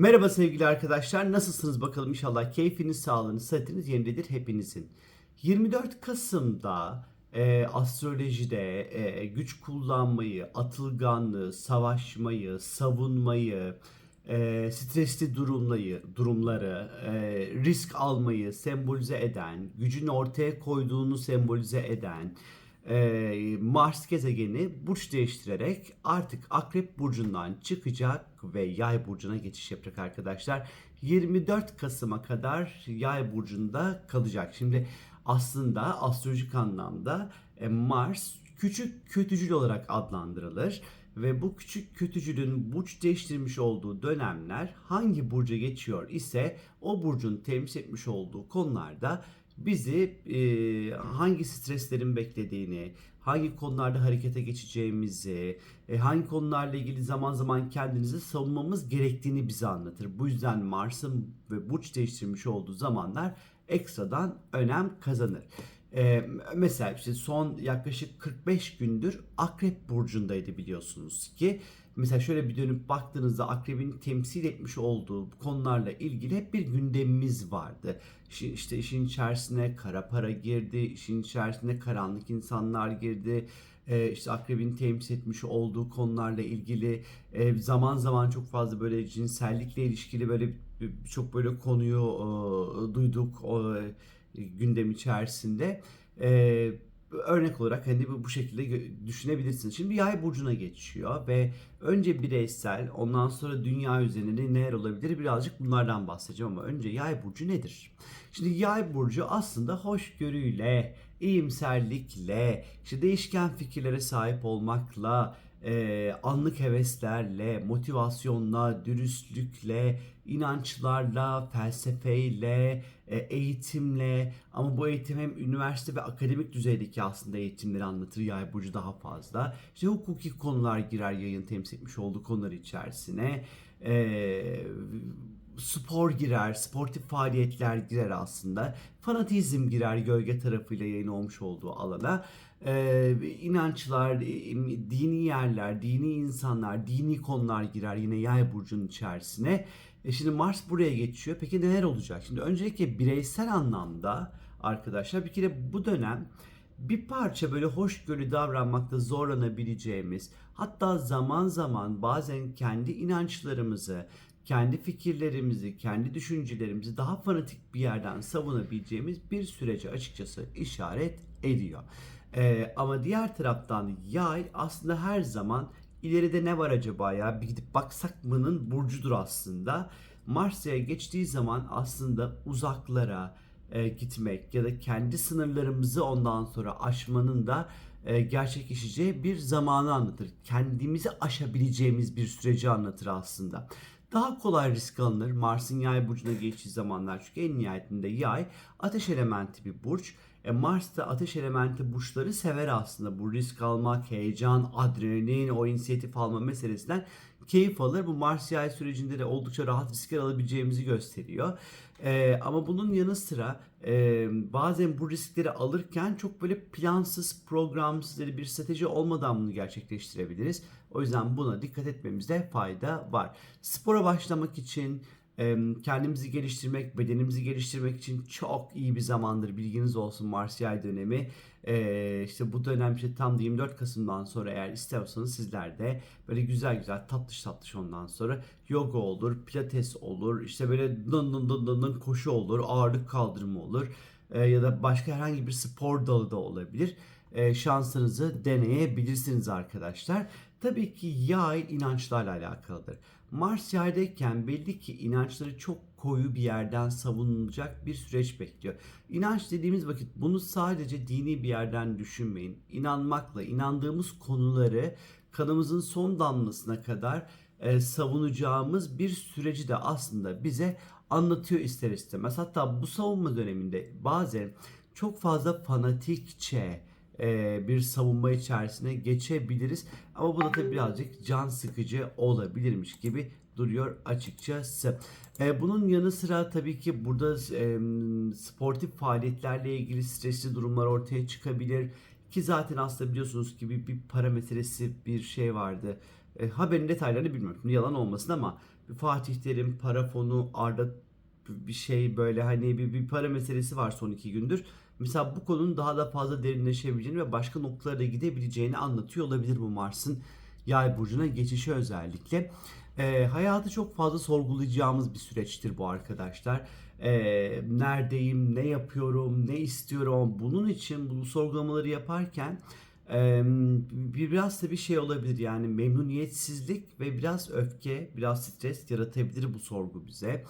Merhaba sevgili arkadaşlar. Nasılsınız bakalım inşallah keyfiniz, sağlığınız, sıhhatiniz yerindedir hepinizin. 24 Kasım'da e, astrolojide e, güç kullanmayı, atılganlığı, savaşmayı, savunmayı, e, stresli durumları, durumları, e, risk almayı sembolize eden, gücün ortaya koyduğunu sembolize eden, e, Mars gezegeni burç değiştirerek artık Akrep burcundan çıkacak ve Yay burcuna geçiş yapacak arkadaşlar. 24 Kasım'a kadar Yay burcunda kalacak. Şimdi aslında astrolojik anlamda e, Mars küçük kötücül olarak adlandırılır ve bu küçük kötücülün burç değiştirmiş olduğu dönemler hangi burca geçiyor ise o burcun temsil etmiş olduğu konularda bizi e, hangi streslerin beklediğini, hangi konularda harekete geçeceğimizi, e, hangi konularla ilgili zaman zaman kendimizi savunmamız gerektiğini bize anlatır. Bu yüzden Mars'ın ve burç değiştirmiş olduğu zamanlar ekstradan önem kazanır. E, mesela işte son yaklaşık 45 gündür Akrep burcundaydı biliyorsunuz ki. Mesela şöyle bir dönüp baktığınızda akrebin temsil etmiş olduğu konularla ilgili hep bir gündemimiz vardı. İşte, işin içerisine kara para girdi, işin içerisine karanlık insanlar girdi. Ee, işte akrebin temsil etmiş olduğu konularla ilgili e, zaman zaman çok fazla böyle cinsellikle ilişkili böyle çok böyle konuyu e, duyduk e, gündem içerisinde. E, örnek olarak hani bu, bu şekilde düşünebilirsiniz. Şimdi yay burcuna geçiyor ve önce bireysel ondan sonra dünya üzerinde neler olabilir birazcık bunlardan bahsedeceğim ama önce yay burcu nedir? Şimdi yay burcu aslında hoşgörüyle, iyimserlikle, işte değişken fikirlere sahip olmakla, e, anlık heveslerle, motivasyonla, dürüstlükle, inançlarla, felsefeyle, e, eğitimle ama bu eğitim hem üniversite ve akademik düzeydeki aslında eğitimleri anlatır yay burcu daha fazla. İşte hukuki konular girer yayın temsil etmiş olduğu konular içerisine. E, spor girer, sportif faaliyetler girer aslında. Fanatizm girer gölge tarafıyla yayın olmuş olduğu alana. Ee, inançlar, dini yerler, dini insanlar, dini konular girer yine yay burcunun içerisine. E şimdi Mars buraya geçiyor. Peki neler olacak? Şimdi öncelikle bireysel anlamda arkadaşlar bir kere bu dönem bir parça böyle hoşgörü davranmakta zorlanabileceğimiz hatta zaman zaman bazen kendi inançlarımızı, kendi fikirlerimizi, kendi düşüncelerimizi daha fanatik bir yerden savunabileceğimiz bir sürece açıkçası işaret ediyor. Ee, ama diğer taraftan yay aslında her zaman ileride ne var acaba ya bir gidip baksak mı'nın burcudur aslında. Mars'a geçtiği zaman aslında uzaklara e, gitmek ya da kendi sınırlarımızı ondan sonra aşmanın da e, gerçekleşeceği bir zamanı anlatır. Kendimizi aşabileceğimiz bir süreci anlatır aslında. Daha kolay risk alınır Mars'ın yay burcuna geçtiği zamanlar çünkü en nihayetinde yay ateş elementi bir burç. E Mars da ateş elementi burçları sever aslında. Bu risk almak, heyecan, adrenalin, o inisiyatif alma meselesinden keyif alır. Bu Mars yay sürecinde de oldukça rahat riskler alabileceğimizi gösteriyor. E, ama bunun yanı sıra e, bazen bu riskleri alırken çok böyle plansız, programsız bir strateji olmadan bunu gerçekleştirebiliriz. O yüzden buna dikkat etmemizde fayda var. Spora başlamak için kendimizi geliştirmek, bedenimizi geliştirmek için çok iyi bir zamandır. Bilginiz olsun Mars yay dönemi. Ee, işte bu dönem işte tam da 24 Kasım'dan sonra eğer istiyorsanız sizler de böyle güzel güzel tatlış tatlış ondan sonra yoga olur, pilates olur, işte böyle dın dın dın dın, dın koşu olur, ağırlık kaldırımı olur ya da başka herhangi bir spor dalı da olabilir. Şansınızı deneyebilirsiniz arkadaşlar. Tabii ki yay inançlarla alakalıdır. Mars yaydayken belli ki inançları çok koyu bir yerden savunulacak bir süreç bekliyor. İnanç dediğimiz vakit bunu sadece dini bir yerden düşünmeyin. İnanmakla, inandığımız konuları kanımızın son damlasına kadar e, savunacağımız bir süreci de aslında bize anlatıyor ister istemez. Hatta bu savunma döneminde bazen çok fazla fanatikçe, bir savunma içerisine geçebiliriz. Ama bu da tabii birazcık can sıkıcı olabilirmiş gibi duruyor açıkçası. E, bunun yanı sıra tabii ki burada e, sportif faaliyetlerle ilgili stresli durumlar ortaya çıkabilir. Ki zaten aslında biliyorsunuz ki bir, bir para meselesi bir şey vardı. E, haberin detaylarını bilmiyorum. Yalan olmasın ama Fatih Terim, para fonu, Arda bir şey böyle hani bir, bir para meselesi var son iki gündür. Mesela bu konunun daha da fazla derinleşebileceğini ve başka noktalara gidebileceğini anlatıyor olabilir bu Mars'ın yay burcuna geçişi özellikle. Ee, hayatı çok fazla sorgulayacağımız bir süreçtir bu arkadaşlar. Ee, neredeyim, ne yapıyorum, ne istiyorum. Bunun için bu sorgulamaları yaparken e, bir biraz da bir şey olabilir yani memnuniyetsizlik ve biraz öfke, biraz stres yaratabilir bu sorgu bize.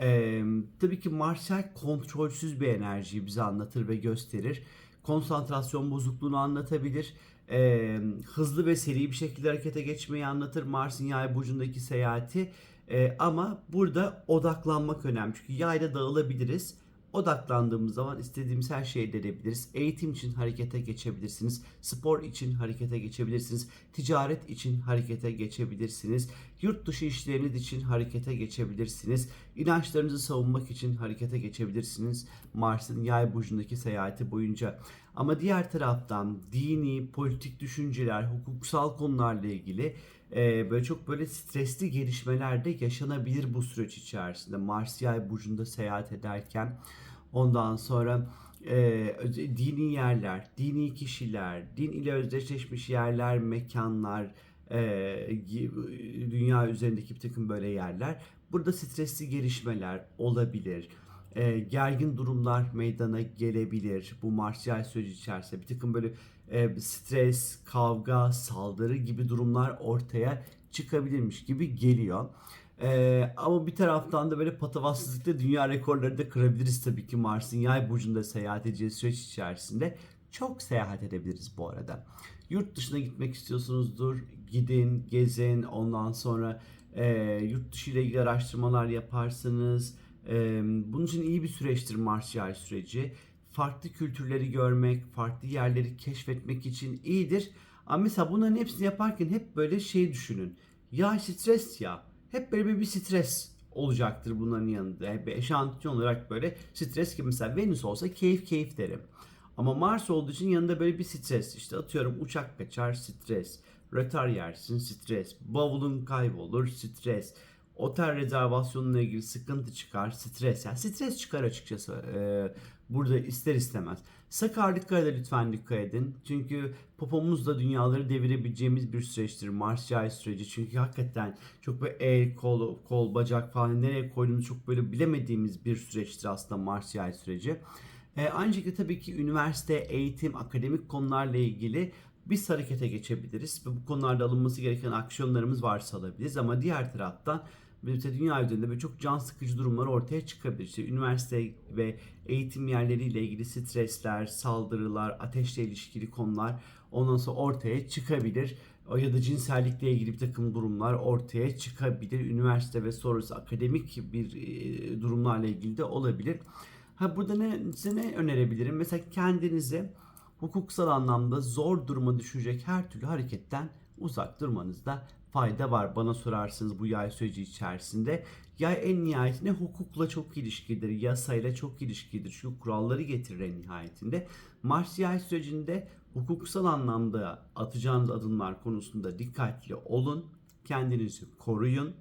Ee, tabii ki Marshall kontrolsüz bir enerjiyi bize anlatır ve gösterir. Konsantrasyon bozukluğunu anlatabilir. Ee, hızlı ve seri bir şekilde harekete geçmeyi anlatır Mars'ın yay burcundaki seyahati. Ee, ama burada odaklanmak önemli. Çünkü yayda dağılabiliriz. Odaklandığımız zaman istediğimiz her şeyi edebiliriz. Eğitim için harekete geçebilirsiniz. Spor için harekete geçebilirsiniz. Ticaret için harekete geçebilirsiniz. Yurt dışı işleriniz için harekete geçebilirsiniz. İnançlarınızı savunmak için harekete geçebilirsiniz. Mars'ın yay burcundaki seyahati boyunca. Ama diğer taraftan dini, politik düşünceler, hukuksal konularla ilgili e, böyle çok böyle stresli gelişmeler de yaşanabilir bu süreç içerisinde. Mars yay burcunda seyahat ederken ondan sonra e, dini yerler, dini kişiler, din ile özdeşleşmiş yerler, mekanlar, e, dünya üzerindeki bir takım böyle yerler. Burada stresli gelişmeler olabilir. E, gergin durumlar meydana gelebilir. Bu Mars yay süreci içerisinde bir takım böyle e, stres, kavga, saldırı gibi durumlar ortaya çıkabilirmiş gibi geliyor. Ee, ama bir taraftan da böyle patavatsızlıkla dünya rekorları da kırabiliriz tabii ki Mars'ın yay burcunda seyahat edeceği süreç içerisinde. Çok seyahat edebiliriz bu arada. Yurt dışına gitmek istiyorsunuzdur. Gidin, gezin. Ondan sonra e, yurt dışı ile ilgili araştırmalar yaparsınız. E, bunun için iyi bir süreçtir Mars yay süreci. Farklı kültürleri görmek, farklı yerleri keşfetmek için iyidir. Ama mesela bunların hepsini yaparken hep böyle şey düşünün. Ya stres ya. Hep böyle bir stres olacaktır bunların yanında. Hep eşantiyon olarak böyle stres gibi mesela Venüs olsa keyif keyif derim. Ama Mars olduğu için yanında böyle bir stres. İşte atıyorum uçak kaçar stres. Rötar yersin stres. Bavulun kaybolur stres. Otel rezervasyonuna ilgili sıkıntı çıkar stres. Yani stres çıkar açıkçası. Ee, burada ister istemez. Sakarlıklara da lütfen dikkat edin. Çünkü popomuzla dünyaları devirebileceğimiz bir süreçtir. Mars yay süreci. Çünkü hakikaten çok böyle el, kol, kol, bacak falan nereye koyduğumuzu çok böyle bilemediğimiz bir süreçtir aslında Mars yay süreci. Ee, aynı şekilde tabii ki üniversite, eğitim, akademik konularla ilgili biz harekete geçebiliriz ve bu konularda alınması gereken aksiyonlarımız varsa alabiliriz ama diğer taraftan işte dünya üzerinde böyle çok can sıkıcı durumlar ortaya çıkabilir. İşte üniversite ve eğitim yerleriyle ilgili stresler, saldırılar, ateşle ilişkili konular ondan sonra ortaya çıkabilir. Ya da cinsellikle ilgili bir takım durumlar ortaya çıkabilir. Üniversite ve sonrası akademik bir e, durumlarla ilgili de olabilir. Ha burada ne size ne önerebilirim? Mesela kendinize hukuksal anlamda zor duruma düşecek her türlü hareketten uzak durmanızda fayda var bana sorarsınız bu yay süreci içerisinde. Yay en nihayetinde hukukla çok ilişkidir, yasayla çok ilişkidir. Çünkü kuralları getirir en nihayetinde. Mars yay sürecinde hukuksal anlamda atacağınız adımlar konusunda dikkatli olun. Kendinizi koruyun.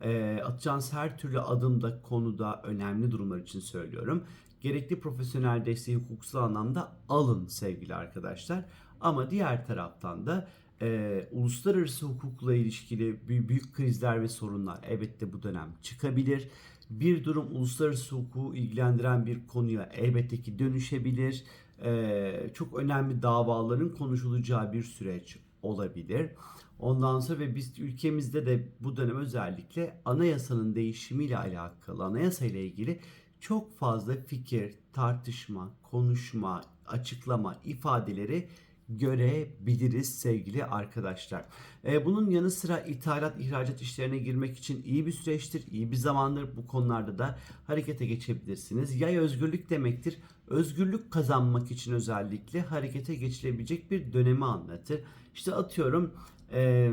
E, atacağınız her türlü adımda konuda önemli durumlar için söylüyorum. Gerekli profesyonel desteği hukuksal anlamda alın sevgili arkadaşlar. Ama diğer taraftan da e, uluslararası hukukla ilişkili büyük, krizler ve sorunlar elbette bu dönem çıkabilir. Bir durum uluslararası hukuku ilgilendiren bir konuya elbette ki dönüşebilir. E, çok önemli davaların konuşulacağı bir süreç olabilir. Ondan sonra ve biz ülkemizde de bu dönem özellikle anayasanın değişimiyle alakalı, anayasa ile ilgili çok fazla fikir, tartışma, konuşma, açıklama, ifadeleri görebiliriz sevgili arkadaşlar. Ee, bunun yanı sıra ithalat ihracat işlerine girmek için iyi bir süreçtir, iyi bir zamandır. Bu konularda da harekete geçebilirsiniz. Yay özgürlük demektir. Özgürlük kazanmak için özellikle harekete geçilebilecek bir dönemi anlatır. İşte atıyorum e,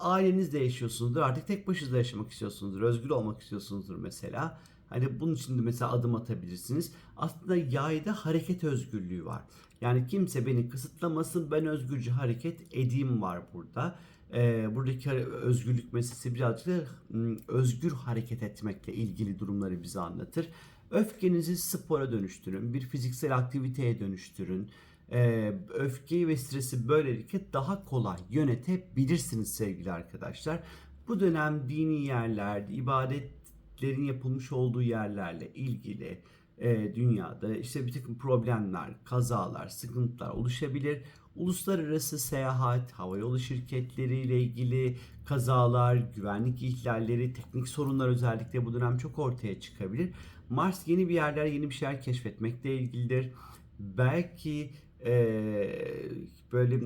ailenizle yaşıyorsunuzdur. Artık tek başınıza yaşamak istiyorsunuzdur. Özgür olmak istiyorsunuzdur mesela. Hani bunun için de mesela adım atabilirsiniz. Aslında yayda hareket özgürlüğü var. Yani kimse beni kısıtlamasın ben özgürce hareket edeyim var burada. e, buradaki özgürlük meselesi birazcık da mm, özgür hareket etmekle ilgili durumları bize anlatır. Öfkenizi spora dönüştürün, bir fiziksel aktiviteye dönüştürün. E, öfkeyi ve stresi böylelikle daha kolay yönetebilirsiniz sevgili arkadaşlar. Bu dönem dini yerler, ibadetlerin yapılmış olduğu yerlerle ilgili e, dünyada işte bir takım problemler, kazalar, sıkıntılar oluşabilir. Uluslararası seyahat, havayolu şirketleriyle ilgili kazalar, güvenlik ihlalleri, teknik sorunlar özellikle bu dönem çok ortaya çıkabilir. Mars yeni bir yerler, yeni bir şeyler keşfetmekle ilgilidir. Belki e, böyle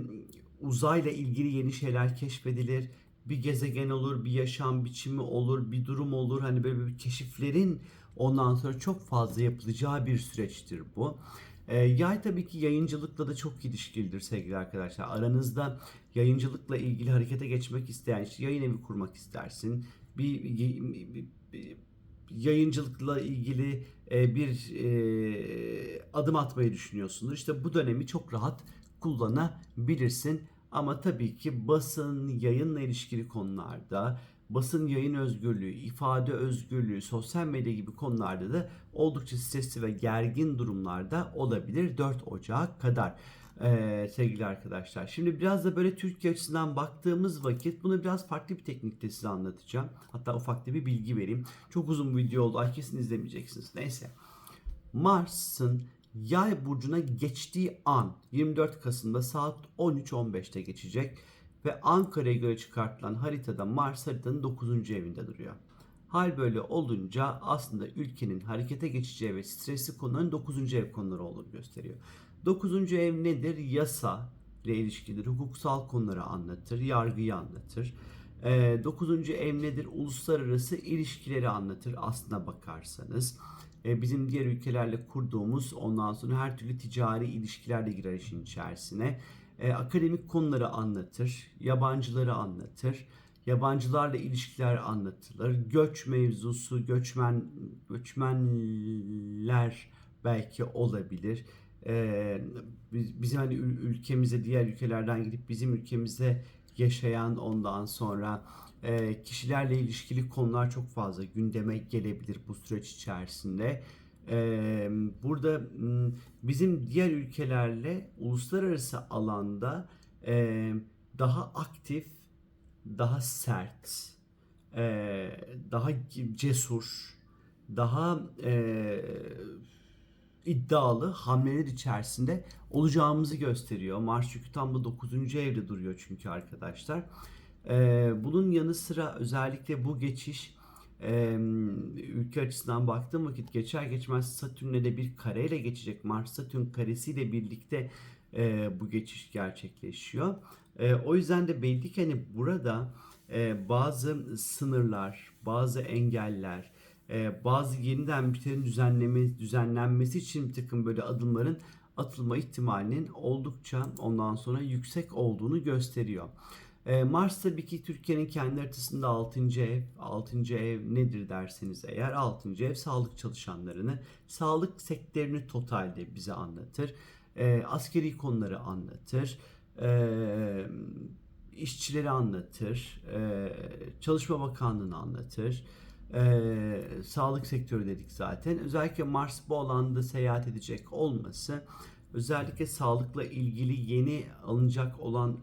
uzayla ilgili yeni şeyler keşfedilir. Bir gezegen olur, bir yaşam biçimi olur, bir durum olur. Hani böyle bir keşiflerin ondan sonra çok fazla yapılacağı bir süreçtir bu. E, yay tabii ki yayıncılıkla da çok ilişkilidir sevgili arkadaşlar. Aranızda yayıncılıkla ilgili harekete geçmek isteyen, işte yayın evi kurmak istersin. Bir, bir, bir yayıncılıkla ilgili e, bir e, adım atmayı düşünüyorsundur. İşte bu dönemi çok rahat kullanabilirsin. Ama tabii ki basın, yayınla ilişkili konularda, basın yayın özgürlüğü, ifade özgürlüğü, sosyal medya gibi konularda da oldukça stresli ve gergin durumlarda olabilir 4 Ocağı kadar. Ee, sevgili arkadaşlar. Şimdi biraz da böyle Türkiye açısından baktığımız vakit bunu biraz farklı bir teknikte size anlatacağım. Hatta ufak bir bilgi vereyim. Çok uzun bir video oldu. Ay kesin izlemeyeceksiniz. Neyse. Mars'ın Yay burcuna geçtiği an 24 Kasım'da saat 13.15'te geçecek ve Ankara'ya göre çıkartılan haritada Mars haritanın 9. evinde duruyor. Hal böyle olunca aslında ülkenin harekete geçeceği ve stresli konuların 9. ev konuları olduğunu gösteriyor. 9. ev nedir? Yasa ile ilişkidir. Hukuksal konuları anlatır, yargıyı anlatır. 9. ev nedir? Uluslararası ilişkileri anlatır aslına bakarsanız. E, bizim diğer ülkelerle kurduğumuz ondan sonra her türlü ticari ilişkiler de girer işin içerisine. E, akademik konuları anlatır, yabancıları anlatır, yabancılarla ilişkiler anlatılır, göç mevzusu, göçmen göçmenler belki olabilir. E, bizim hani ülkemize diğer ülkelerden gidip bizim ülkemize yaşayan ondan sonra e, kişilerle ilişkili konular çok fazla gündeme gelebilir bu süreç içerisinde. Burada bizim diğer ülkelerle uluslararası alanda daha aktif, daha sert, daha cesur, daha iddialı hamleler içerisinde olacağımızı gösteriyor. Mars çünkü tam bu 9. evde duruyor çünkü arkadaşlar. Bunun yanı sıra özellikle bu geçiş e, ülke açısından baktığım vakit geçer geçmez Satürn'e de bir kareyle geçecek. Mars Satürn karesiyle birlikte e, bu geçiş gerçekleşiyor. E, o yüzden de belli ki hani burada e, bazı sınırlar, bazı engeller, e, bazı yeniden biterin düzenleme, düzenlenmesi için bir takım böyle adımların atılma ihtimalinin oldukça ondan sonra yüksek olduğunu gösteriyor. E, Mars tabii ki Türkiye'nin kendi haritasında 6. ev. 6. ev nedir derseniz eğer 6. ev sağlık çalışanlarını, sağlık sektörünü totalde bize anlatır. E, askeri konuları anlatır. E, işçileri anlatır. E, Çalışma Bakanlığı'nı anlatır. E, sağlık sektörü dedik zaten. Özellikle Mars bu alanda seyahat edecek olması özellikle sağlıkla ilgili yeni alınacak olan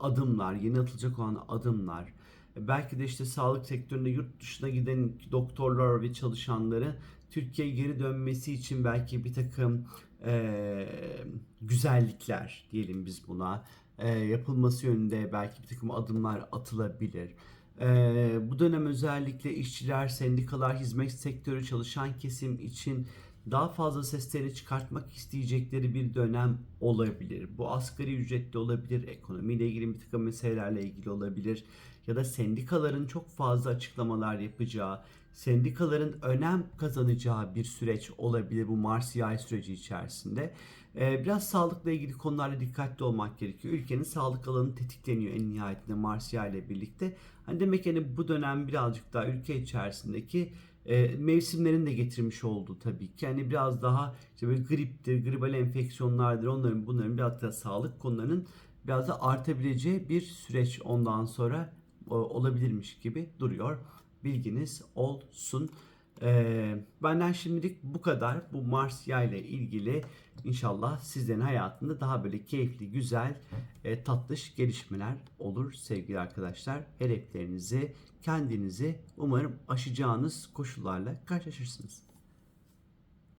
adımlar, yeni atılacak olan adımlar, belki de işte sağlık sektöründe yurt dışına giden doktorlar ve çalışanları Türkiye'ye geri dönmesi için belki bir takım e, güzellikler diyelim biz buna e, yapılması yönünde belki bir takım adımlar atılabilir. E, bu dönem özellikle işçiler, sendikalar, hizmet sektörü çalışan kesim için daha fazla sesleri çıkartmak isteyecekleri bir dönem olabilir. Bu asgari ücretli olabilir, ekonomiyle ilgili bir takım meselelerle ilgili olabilir ya da sendikaların çok fazla açıklamalar yapacağı, sendikaların önem kazanacağı bir süreç olabilir bu Mars yay süreci içerisinde. Ee, biraz sağlıkla ilgili konularla dikkatli olmak gerekiyor. Ülkenin sağlık alanı tetikleniyor en nihayetinde Mars yay ile birlikte. Hani demek yani bu dönem birazcık daha ülke içerisindeki e, mevsimlerin de getirmiş olduğu tabii ki. Yani biraz daha işte böyle griptir, gribal enfeksiyonlardır onların bunların biraz da sağlık konularının biraz da artabileceği bir süreç ondan sonra e, olabilirmiş gibi duruyor. Bilginiz olsun. Ee, benden şimdilik bu kadar. Bu Mars yay ile ilgili inşallah sizlerin hayatında daha böyle keyifli, güzel, e, tatlış gelişmeler olur sevgili arkadaşlar. Hedeflerinizi, kendinizi umarım aşacağınız koşullarla karşılaşırsınız.